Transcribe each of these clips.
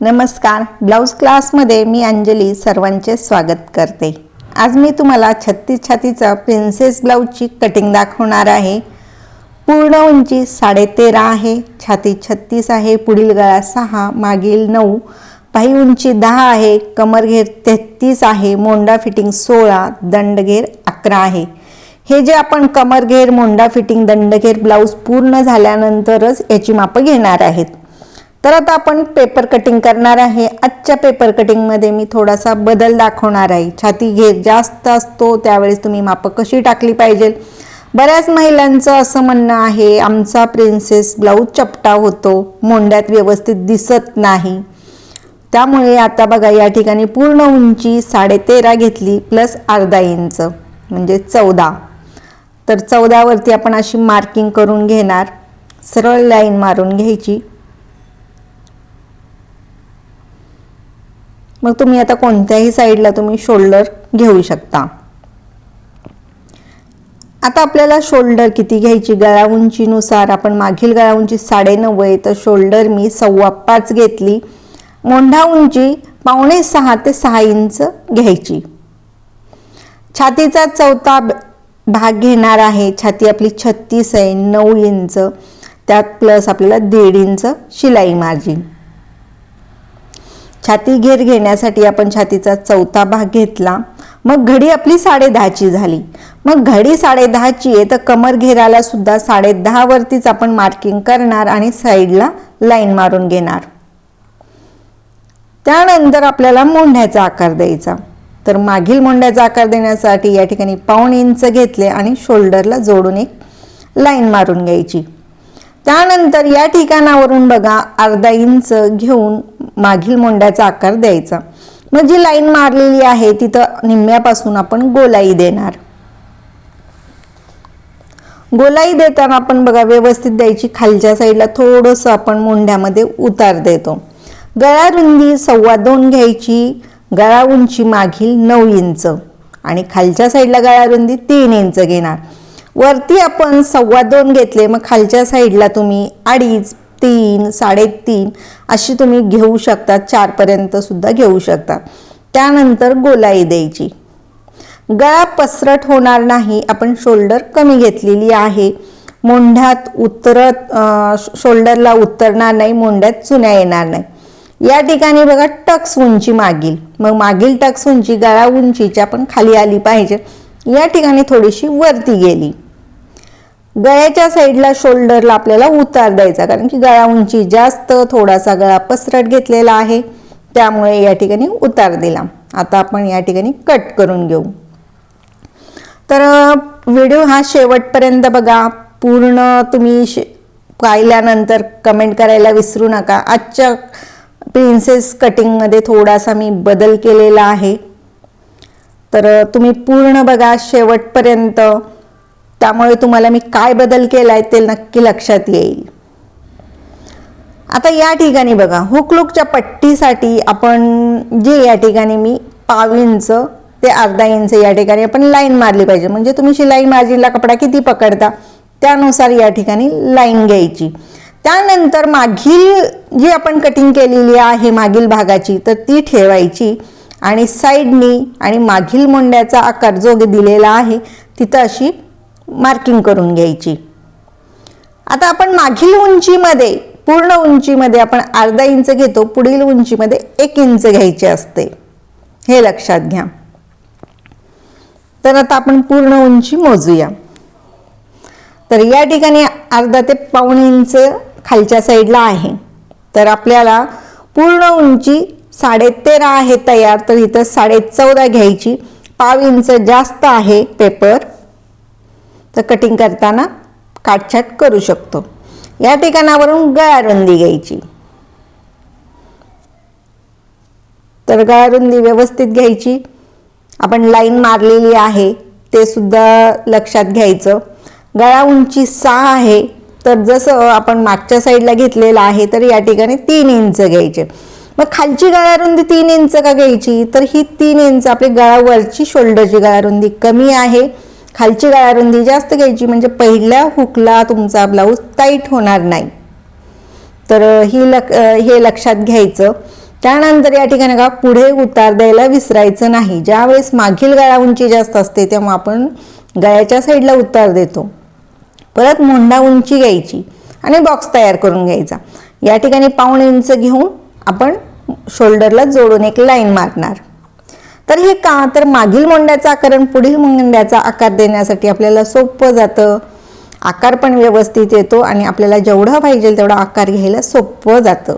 नमस्कार. ब्लाऊज क्लासमध्ये मी अंजली सर्वांचे स्वागत करते. आज मी तुम्हाला छत्तीस छातीचा प्रिन्सेस ब्लाऊजची कटिंग दाखवणार आहे. पूर्ण उंची साडेतेरा आहे छाती छत्तीस आहे पुढील गळा सहा मागील नऊ पाही उंची दहा आहे कमरघेर तेहतीस आहे मोंडा फिटिंग सोळा दंडघेर अकरा आहे. हे जे आपण कमरघेर मोंडा फिटिंग दंडघेर ब्लाऊज पूर्ण झाल्यानंतरच याची मापं घेणार आहेत. तर आता आपण पेपर कटिंग करणार आहे. आजच्या पेपर कटिंगमध्ये मी थोडासा बदल दाखवणार आहे. छाती घेर जास्त असतो त्यावेळेस तुम्ही मापं कशी टाकली पाहिजे? बऱ्याच महिलांचं असं म्हणणं आहे आमचा प्रिन्सेस ब्लाऊज चपटा होतो मोंड्यात व्यवस्थित दिसत नाही. त्यामुळे आता बघा या ठिकाणी पूर्ण उंची साडेतेरा घेतली प्लस अर्धा इंच म्हणजे चौदा. तर चौदावरती आपण अशी मार्किंग करून घेणार. सरळ लाईन मारून घ्यायची. मग तुम्ही आता कोणत्याही साईडला तुम्ही शोल्डर घेऊ शकता. आता आपल्याला शोल्डर किती घ्यायची? गळा उंचीनुसार आपण मागील गळा उंची साडेनऊ आहे तर शोल्डर मी सव्वा पाच घेतली. मोंढा उंची पावणे सहा ते सहा इंच घ्यायची. छातीचा चौथा भाग घेणार आहे. छाती आपली छत्तीस आहे नऊ इंच. त्यात प्लस आपल्याला दीड इंच शिलाई मार्जिन. छाती घेर घेण्यासाठी आपण छातीचा चौथा भाग घेतला. मग घडी आपली साडे दहाची झाली. मग घडी साडे दहाची आहे तर कमर घेराला सुद्धा साडे वरतीच आपण मार्किंग करणार आणि साईडला लाईन मारून घेणार. त्यानंतर आपल्याला मोंढ्याचा आकार द्यायचा. तर मागील मोंढ्याचा आकार देण्यासाठी या ठिकाणी पाऊण इंच घेतले आणि शोल्डरला जोडून एक लाईन मारून घ्यायची. त्यानंतर या ठिकाणावरून बघा अर्धा इंच घेऊन मागील मोंड्याचा आकार द्यायचा. मग जी लाईन मारलेली आहे तिथं निम्म्यापासून आपण गोलाई देणार. गोलाई देताना आपण बघा व्यवस्थित द्यायची. खालच्या साईडला थोडंसं आपण मोंढ्यामध्ये उतार देतो. गळा रुंदी सव्वा दोन घ्यायची. गळा उंची मागील नऊ इंच. आणि खालच्या साईडला गळा रुंदी तीन इंच घेणार. वरती आपण सव्वा दोन घेतले मग खालच्या साईडला तुम्ही अडीच तीन साडेतीन अशी तुम्ही घेऊ शकता चारपर्यंत सुद्धा घेऊ शकता. त्यानंतर गोलाई द्यायची. गळा पसरट होणार नाही आपण शोल्डर कमी घेतलेली आहे. मोंढ्यात उतरत शोल्डरला उतरणार नाही मोंढ्यात चुन्या येणार नाही. या ठिकाणी बघा टक्स उंची मागील. मग मागील टक्स उंची गळा उंचीच्या पण खाली आली पाहिजे. या ठिकाणी थोडीशी वरती गेली. गळ्याच्या साईडला शोल्डरला आपल्याला उतार द्यायचा कारण की गळा उंची जास्त थोडासा गळा पसरट घेतलेला आहे. त्यामुळे या ठिकाणी उतार दिला. आता आपण या ठिकाणी कट करून घेऊ. तर व्हिडिओ हा शेवटपर्यंत बघा. पूर्ण तुम्ही पाहिल्यानंतर कमेंट करायला विसरू नका. आजच्या प्रिन्सेस कटिंगमध्ये थोडासा मी बदल केलेला आहे. तर तुम्ही पूर्ण बघा शेवटपर्यंत. त्यामुळे तुम्हाला मी काय बदल केलाय ते नक्की लक्षात येईल. आता या ठिकाणी बघा हुकलुकच्या पट्टीसाठी आपण जे या ठिकाणी मी पाव इंच ते अर्धा इंच या ठिकाणी आपण लाईन मारली पाहिजे. म्हणजे तुम्ही शिलाई मार्जिनला कपडा किती पकडता त्यानुसार या ठिकाणी लाईन घ्यायची. त्यानंतर मागील जी आपण कटिंग केलेली आहे मागील भागाची तर ती ठेवायची आणि साईडनी आणि मागील मोंड्याचा आकार जो दिलेला आहे तिथं अशी मार्किंग करून घ्यायची. आता आपण मागील उंचीमध्ये पूर्ण उंचीमध्ये आपण अर्धा इंच घेतो पुढील उंचीमध्ये एक इंच घ्यायचे असते. हे लक्षात घ्या. तर आता आपण पूर्ण उंची मोजूया. तर या ठिकाणी अर्धा ते पाऊण इंच खालच्या साईडला आहे. तर आपल्याला पूर्ण उंची साडेतेरा आहे तयार तर इथं साडे चौदा घ्यायची. पाव इंच जास्त आहे पेपर. तर कटिंग करताना काटछाट करू शकतो. या ठिकाणावरून गळारुंदी घ्यायची. तर गळारुंदी व्यवस्थित घ्यायची. आपण लाईन मारलेली आहे ते सुद्धा लक्षात घ्यायचं. गळा उंची सहा आहे तर जसं आपण मागच्या साईडला घेतलेलं आहे तर या ठिकाणी तीन इंच घ्यायचे. मग खालची गळारुंदी तीन इंच का घ्यायची? तर ही तीन इंच आपली गळावरची शोल्डरची गळारुंदी कमी आहे. खालची गळारुंदी जास्त घ्यायची म्हणजे पहिल्या हुकला तुमचा ब्लाऊज टाईट होणार नाही. तर ही लक हे लक्षात घ्यायचं. त्यानंतर या ठिकाणी का पुढे उतार द्यायला विसरायचं नाही. ज्यावेळेस मागील गळा उंची जास्त असते तेव्हा आपण गळ्याच्या साईडला उतार देतो. परत मोंडा उंची घ्यायची आणि बॉक्स तयार करून घ्यायचा. या ठिकाणी पाऊण इंच घेऊन आपण शोल्डरला जोडून एक लाईन मारणार. तर हे का? तर मागील मोंड्याचा आकार आणि पुढील मोंड्याचा आकार देण्यासाठी आपल्याला सोपं जातं. आकार पण व्यवस्थित येतो आणि आपल्याला जेवढा पाहिजे तेवढा आकार घ्यायला सोपं जातं.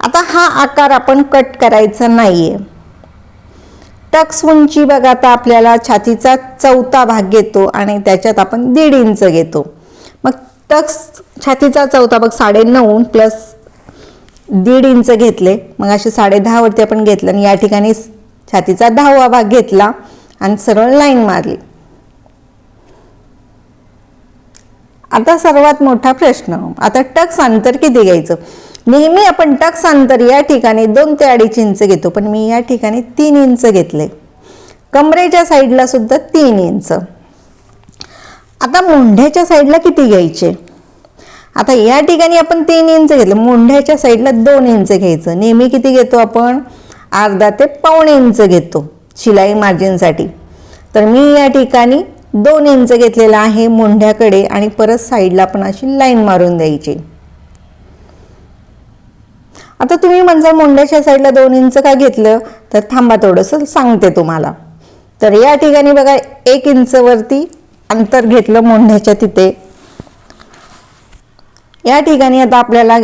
आता हा आकार आपण कट करायचा नाहीये. टक्स उंची बघा आता आपल्याला छातीचा चौथा भाग घेतो आणि त्याच्यात आपण दीड इंच घेतो. मग टक्स छातीचा चौथा भाग साडे नऊ प्लस दीड इंच घेतले. मग असे साडे दहावरती आपण घेतलं आणि या ठिकाणी छातीचा दहावा भाग घेतला आणि सरळ लाईन मारली. आता सर्वात मोठा प्रश्न आता टक्स अंतर किती घ्यायचं? नेहमी आपण टक्स अंतर या ठिकाणी दोन ते अडीच इंच घेतो पण मी या ठिकाणी तीन इंच घेतले. कमरेच्या साईडला सुद्धा तीन इंच. आता मुंढ्याच्या साईडला किती घ्यायचे? आता या ठिकाणी आपण तीन इंच घेतलं मुंढ्याच्या साईडला दोन इंच घ्यायचं. नेहमी किती घेतो आपण? अर्धा ते पावणे इंच घेतो शिलाई मार्जिनसाठी तर मी या ठिकाणी दोन इंच घेतलेला आहे मुंढ्याकडे आणि परत साईडला पण अशी लाईन मारून द्यायची. आता तुम्ही म्हणजे मोंढ्याच्या साईडला दोन इंच का घेतलं तर थांबा थोडंसं सांगते तुम्हाला. तर या ठिकाणी बघा एक इंच वरती अंतर घेतलं मुंढ्याच्या तिथे. या ठिकाणी आता आपल्याला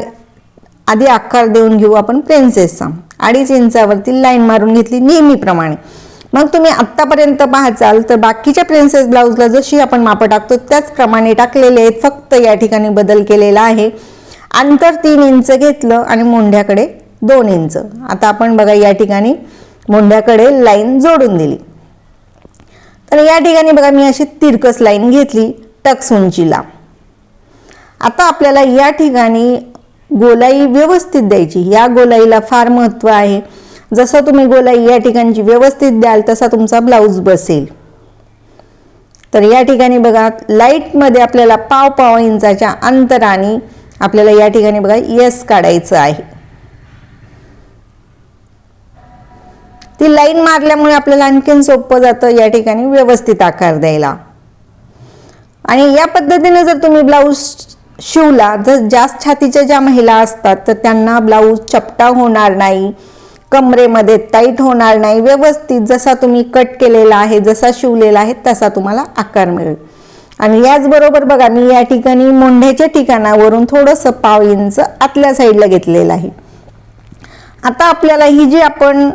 आधी आकार देऊन घेऊ आपण प्रिन्सेसचा अडीच इंचावरती लाईन मारून घेतली नेहमीप्रमाणे. मग तुम्ही आत्तापर्यंत पाहचाल तर बाकीच्या प्रिन्सेस ब्लाऊजला जशी आपण मापं टाकतो त्याचप्रमाणे टाकलेले आहेत फक्त या ठिकाणी बदल केलेला आहे. अंतर तीन इंच घेतलं आणि मुंढ्याकडे दोन इंच. आता आपण बघा या ठिकाणी मुंढ्याकडे लाईन जोडून दिली. तर या ठिकाणी बघा मी अशी तिरकस लाईन घेतली टक्स उंचीला. आता आपल्याला या ठिकाणी गोलाई व्यवस्थित द्यायची. या गोलाईला फार महत्त्व आहे. जसं तुम्ही गोलाई या ठिकाणची व्यवस्थित द्याल तसा तुमचा ब्लाऊज बसेल. तर या ठिकाणी बघा लाईटमध्ये आपल्याला पाव पाव इंचाच्या अंतराने आपल्याला या ठिकाणी बघा यस काढायचं आहे. ती लाईन मारल्यामुळे आपल्याला आणखीन सोपं जातं या ठिकाणी व्यवस्थित आकार द्यायला. आणि या पद्धतीने जर तुम्ही ब्लाऊज शिवला जर जास्त छातीच्या ज्या महिला असतात तर त्यांना ब्लाऊज चपटा होणार नाही कमरेमध्ये टाईट होणार नाही. व्यवस्थित जसा तुम्ही कट केलेला आहे जसा शिवलेला आहे तसा तुम्हाला आकार मिळेल. आणि याचबरोबर बघा मी या ठिकाणी मोंढ्याच्या ठिकाणावरून थोडंसं पाव इंच आतल्या साईडला घेतलेलं आहे. आता आपल्याला ही जी आपण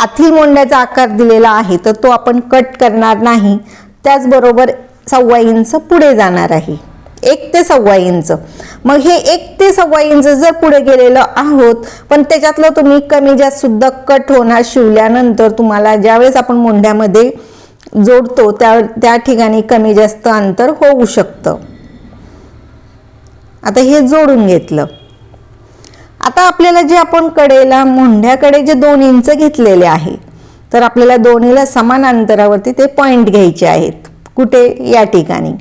आतील मोंड्याचा आकार दिलेला आहे तर तो आपण कट करणार नाही. त्याचबरोबर सव्वा इंच पुढे जाणार आहे. एक ते सव्वा इंच. मग हे एक ते सव्वा इंच जर पुढे गेलेलं आहोत पण त्याच्यातलं तुम्ही कमी जास्त सुद्धा कट होणार शिवल्यानंतर तुम्हाला ज्यावेळेस आपण मोंढ्यामध्ये जोडतो त्या त्या ठिकाणी कमी जास्त अंतर होऊ शकतं. आता हे जोडून घेतलं. आता आपल्याला जे आपण कडेला मोंढ्याकडे जे दोन इंच घेतलेले आहे तर आपल्याला दोन्हीला समान अंतरावरती ते पॉईंट घ्यायचे आहेत. कुठे? या ठिकाणी.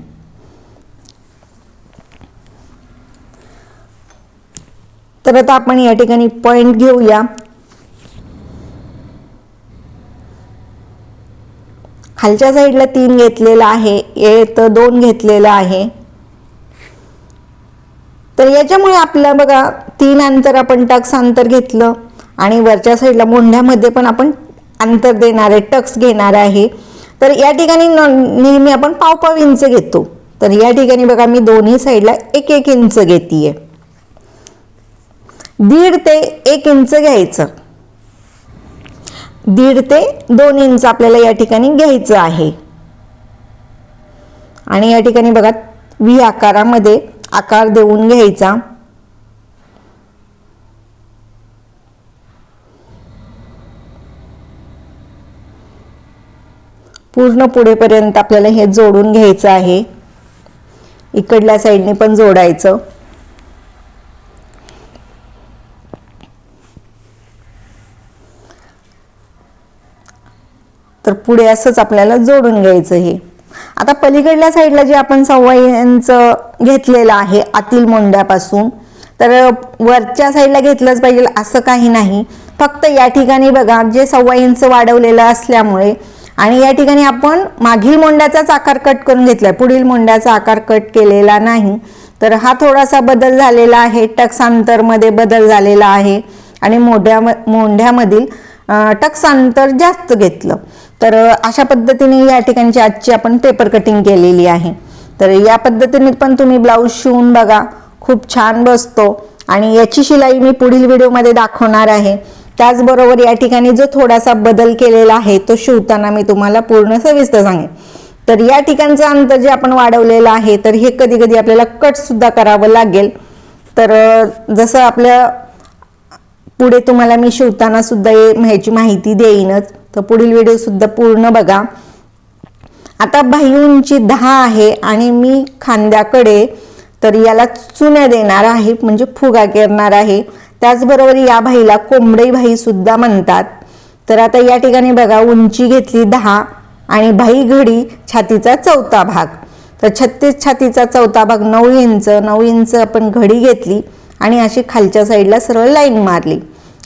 तर आता आपण या ठिकाणी पॉइंट घेऊया. खालच्या साईडला तीन घेतलेला आहे येत दोन घेतलेलं आहे. तर याच्यामुळे आपलं बघा तीन अंतर आपण टक्स अंतर घेतलं आणि वरच्या साईडला मोंढ्यामध्ये पण आपण अंतर देणार आहे टक्स घेणार आहे. तर या ठिकाणी नेहमी आपण पावपाव इंच घेतो. तर या ठिकाणी बघा मी दोन्ही साईडला एक एक इंच घेते दीड ते एक इंच घ्यायचं. दीड ते दोन इंच आपल्याला या ठिकाणी घ्यायचं आहे. आणि या ठिकाणी बघा व्ही आकारामध्ये आकार देऊन घ्यायचा. पूर्ण पुढेपर्यंत आपल्याला हे जोडून घ्यायचं आहे. इकडल्या साईडने पण जोडायचं. तर पुढे असंच आपल्याला जोडून घ्यायचं हे. आता पलीकडल्या साईडला जे आपण सव्वा घेतलेलं आहे आतील मोंड्यापासून तर वरच्या साईडला घेतलंच पाहिजे असं काही नाही. फक्त या ठिकाणी बघा जे सव्वा इंच वाढवलेलं असल्यामुळे आणि या ठिकाणी आपण मागील मोंड्याचाच आकार कट करून घेतलाय. पुढील मोंड्याचा आकार कट केलेला नाही. तर हा थोडासा बदल झालेला आहे. टक्सांतरमध्ये बदल झालेला आहे. आणि मोढ्या मोंढ्यामधील टक्सांतर जास्त घेतलं. तर अशा पद्धतीने या ठिकाणची आजची आपण पेपर कटिंग केलेली आहे. तर या पद्धतीने पण तुम्ही ब्लाऊज शिवून बघा. खूप छान बसतो. आणि याची शिलाई मी पुढील व्हिडिओमध्ये दाखवणार आहे. त्याचबरोबर या ठिकाणी जो थोडासा बदल केलेला आहे तो शिवताना मी तुम्हाला पूर्ण सविस्तर सांगेन. तर या ठिकाणचं अंतर जे आपण वाढवलेलं आहे तर हे कधी कधी आपल्याला कट सुद्धा करावं लागेल. तर जसं आपल्या पुढे तुम्हाला मी शिवताना सुद्धा ह्याची माहिती देईनच. तर पुढील व्हिडिओसुद्धा पूर्ण बघा. आता बाही उंची दहा आहे आणि मी खांद्याकडे तर याला चुन्या देणार आहे म्हणजे फुगा करणार आहे. त्याचबरोबर या भाईला कोंबडी भाईसुद्धा म्हणतात. तर आता या ठिकाणी बघा उंची घेतली दहा आणि भाई घडी छातीचा चौथा भाग. तर छत्तीस छातीचा चौथा भाग नऊ इंच नऊ इंच आपण घडी घेतली आणि अशी खालच्या साईडला सरळ लाईन मारली.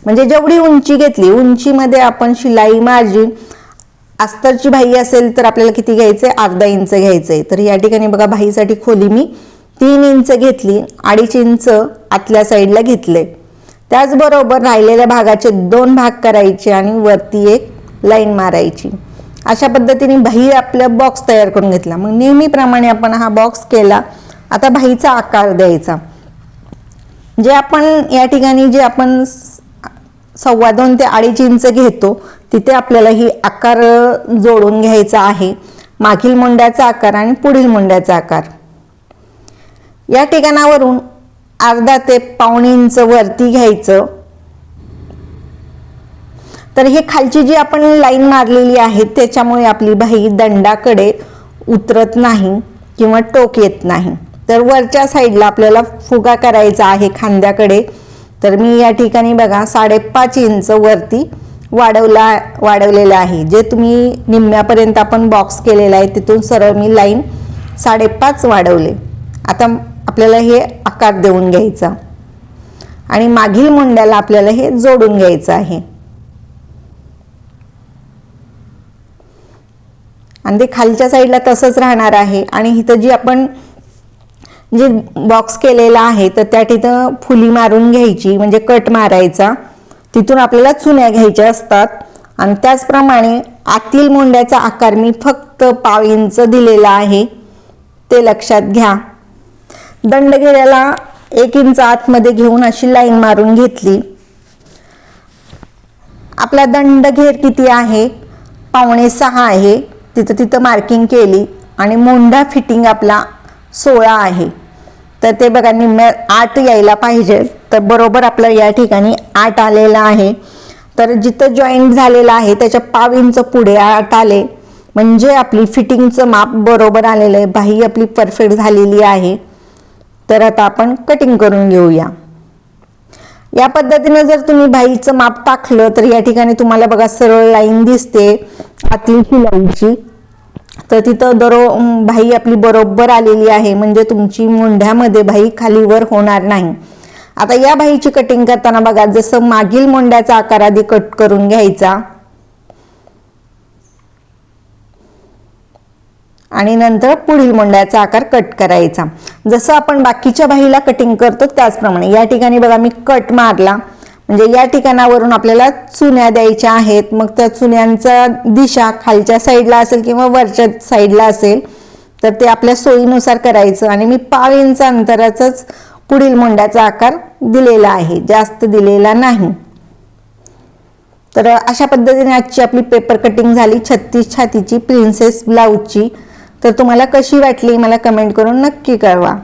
म्हणजे जेवढी उंची घेतली उंचीमध्ये आपण शिलाई माझी अस्तरची भाई असेल तर आपल्याला किती घ्यायचंय? अर्धा इंच घ्यायचंय. तर या ठिकाणी बघा भाईसाठी खोली मी तीन इंच घेतली अडीच इंच आतल्या साईडला घेतले त्याचबरोबर राहिलेल्या भागाचे दोन भाग करायचे आणि वरती एक लाईन मारायची. अशा पद्धतीने भाई आपला बॉक्स तयार करून घेतला. मग नेहमीप्रमाणे आपण हा बॉक्स केला. आता भाईचा आकार द्यायचा. जे आपण या ठिकाणी जे आपण सव्वा दोन ते अडीच इंच घेतो तिथे आपल्याला ही आकार जोडून घ्यायचा आहे. मागील मुंड्याचा आकार आणि पुढील मुंड्याचा आकार. या ठिकाणावरून अर्धा ते पावणे इंच वरती घ्यायचं. तर हे खालची जी आपण लाईन मारलेली आहे त्याच्यामुळे आपली बाही दंडाकडे उतरत नाही किंवा टोक येत नाही. तर वरच्या साईडला आपल्याला फुगा करायचा आहे खांद्याकडे. तर मी या ठिकाणी बघा साडेपाच इंच वरती वाढवला वाढवलेला आहे. जे तुम्ही निम्म्यापर्यंत आपण बॉक्स केलेला आहे तिथून सरळ मी लाईन साडेपाच वाढवले. आता आपल्याला हे आकार देऊन घ्यायचा. आणि मागील मुंड्याला आपल्याला हे जोडून घ्यायचं आहे. आणि ते खालच्या साईडला तसंच राहणार आहे. आणि इथं जी आपण जे बॉक्स केलेला आहे तर त्या तिथं फुली मारून घ्यायची म्हणजे कट मारायचा. तिथून आपल्याला चुन्या घ्यायच्या असतात. आणि त्याचप्रमाणे आतील मोंड्याचा आकार मी फक्त पाव इंच दिलेला आहे. ते लक्षात घ्या. दंडघेऱ्याला एक इंच आतमध्ये घेऊन अशी लाईन मारून घेतली. आपला दंडघेर किती आहे? पावणे सहा आहे. तिथं तिथं मार्किंग केली. आणि मोंढा फिटिंग आपला सोळा आहे. तर ते बघा निम्म्या आठ यायला पाहिजे. तर बरोबर आपलं या ठिकाणी आठ आलेलं आहे. तर जिथं जॉईंट झालेलं आहे त्याच्या पाव इंच पुढे आठ आले. म्हणजे आपली फिटिंगचं माप बरोबर आलेलं आहे. बाही आपली परफेक्ट झालेली आहे. तर आता आपण कटिंग करून घेऊया. या पद्धतीने जर तुम्ही बाहीचं माप टाकलं तर या ठिकाणी तुम्हाला बघा सरळ लाईन दिसते आतली शिलाईची. तर तिथं दरो भाई आपली बरोबर आलेली आहे. म्हणजे तुमची मुंढ्यामध्ये भाई खालीवर होणार नाही. आता या भाईची कटिंग करताना बघा जसं मागील मुंड्याचा आकार आधी कट करून घ्यायचा. आणि नंतर पुढील मुंड्याचा आकार कट करायचा. जसं आपण बाकीच्या भाईला कटिंग करतो त्याचप्रमाणे. या ठिकाणी बघा मी कट मारला. म्हणजे या ठिकाणावरून आपल्याला चुन्या द्यायच्या आहेत मग त्या चुन्यांचा दिशा खालच्या साईडला असेल किंवा वरच्या साईडला असेल तर ते आपल्या सोयीनुसार करायचं. आणि मी पाव इंच अंतराचाच पुढील मुंड्याचा आकार दिलेला आहे जास्त दिलेला नाही. तर अशा पद्धतीने आजची आपली पेपर कटिंग झाली छत्तीस छातीची प्रिन्सेस ब्लाऊजची तर तुम्हाला कशी वाटली मला कमेंट करून नक्की कळवा.